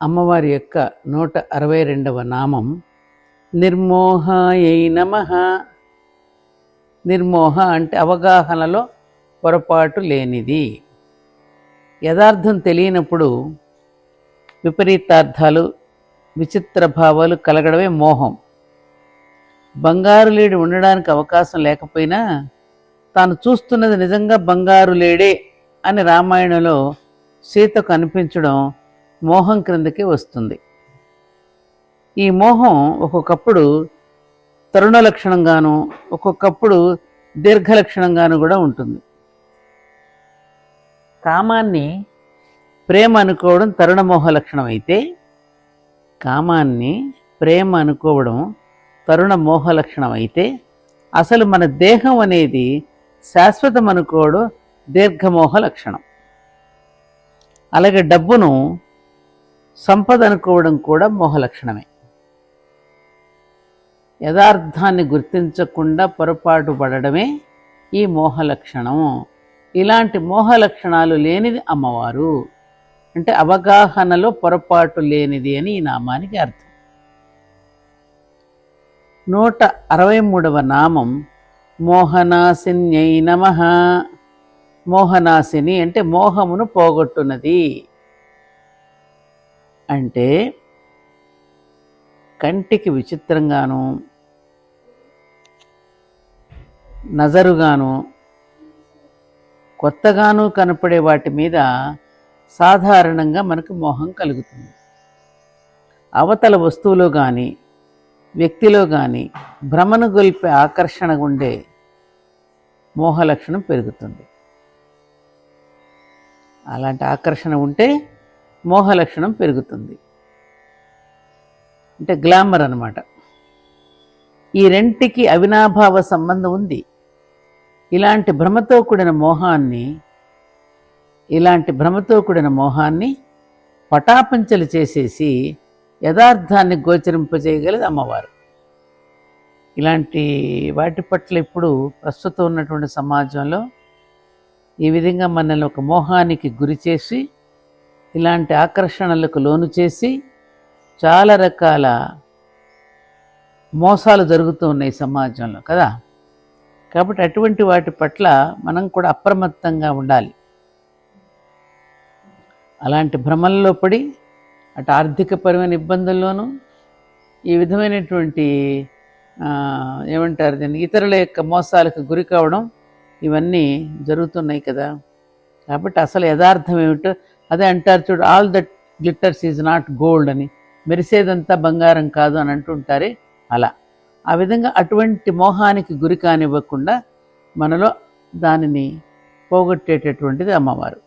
అమ్మవారి యొక్క నూట అరవై రెండవ నామం నిర్మోహాయై నమ. నిర్మోహ అంటే అవగాహనలో పొరపాటు లేనిది. యథార్థం తెలియనప్పుడు విపరీతార్థాలు విచిత్ర భావాలు కలగడమే మోహం. బంగారు లేడి ఉండడానికి అవకాశం లేకపోయినా తాను చూస్తున్నది నిజంగా బంగారు లేడే అని రామాయణంలో సీతకు అనిపించడం మోహం క్రిందకి వస్తుంది. ఈ మోహం ఒక్కొక్కప్పుడు తరుణ లక్షణంగాను ఒక్కొక్కప్పుడు దీర్ఘ లక్షణంగాను కూడా ఉంటుంది. కామాన్ని ప్రేమ అనుకోవడం తరుణ మోహ లక్షణం అయితే కామాన్ని ప్రేమ అనుకోవడం తరుణ మోహ లక్షణం అయితే అసలు మన దేహం అనేది శాశ్వతం అనుకోవడం దీర్ఘమోహ లక్షణం. అలాగే డబ్బును సంపద అనుకోవడం కూడా మోహలక్షణమే యథార్థాన్ని గుర్తించకుండా పొరపాటు పడడమే ఈ మోహలక్షణం ఇలాంటి మోహలక్షణాలు లేనిది అమ్మవారు. అంటే అవగాహనలో పొరపాటు లేనిది అని ఈ నామానికి అర్థం. నూట అరవై మూడవ నామం మోహనాసిన్యై నమ. మోహనాసిని అంటే మోహమును పోగొట్టున్నది. అంటే కంటికి విచిత్రంగాను నజరుగాను కొత్తగాను కనపడే వాటి మీద సాధారణంగా మనకు మోహం కలుగుతుంది. అవతల వస్తువులో కానీ వ్యక్తిలో కానీ భ్రమను గొల్పే ఆకర్షణ ఉండే మోహ లక్షణం పెరుగుతుంది. అలాంటి ఆకర్షణ ఉంటే మోహలక్షణం పెరుగుతుంది. అంటే గ్లామర్ అనమాట ఈ రెంటికి అవినాభావ సంబంధం ఉంది. ఇలాంటి భ్రమతో కూడిన మోహాన్ని ఇలాంటి భ్రమతో కూడిన మోహాన్ని పటాపంచలు చేసేసి యథార్థాన్ని గోచరింపజేయగలది అమ్మవారు. ఇలాంటి వాటి పట్ల ఇప్పుడు ప్రస్తుతం ఉన్నటువంటి సమాజంలో ఈ విధంగా మనల్ని ఒక మోహానికి గురి చేసి ఇలాంటి ఆకర్షణలకు లోను చేసి చాలా రకాల మోసాలు జరుగుతూ ఉన్నాయి సమాజంలో కదా? కాబట్టి అటువంటి వాటి పట్ల మనం కూడా అప్రమత్తంగా ఉండాలి. అలాంటి భ్రమల్లో పడి అటు ఆర్థికపరమైన ఇబ్బందుల్లోనూ ఈ విధమైనటువంటి ఏమంటారు దీన్ని ఇతరుల యొక్క మోసాలకు గురి కావడం ఇవన్నీ జరుగుతున్నాయి కదా? కాబట్టి అసలు యథార్థం ఏమిటో అదే అంటారు చూడు all that glitters is not gold అని. మెరిసేదంతా బంగారం కాదు అని అంటుంటారే అలా. ఆ విధంగా అటువంటి మోహానికి గురి కానివ్వకుండా మనలో దానిని పోగొట్టేటటువంటిది అమ్మవారు.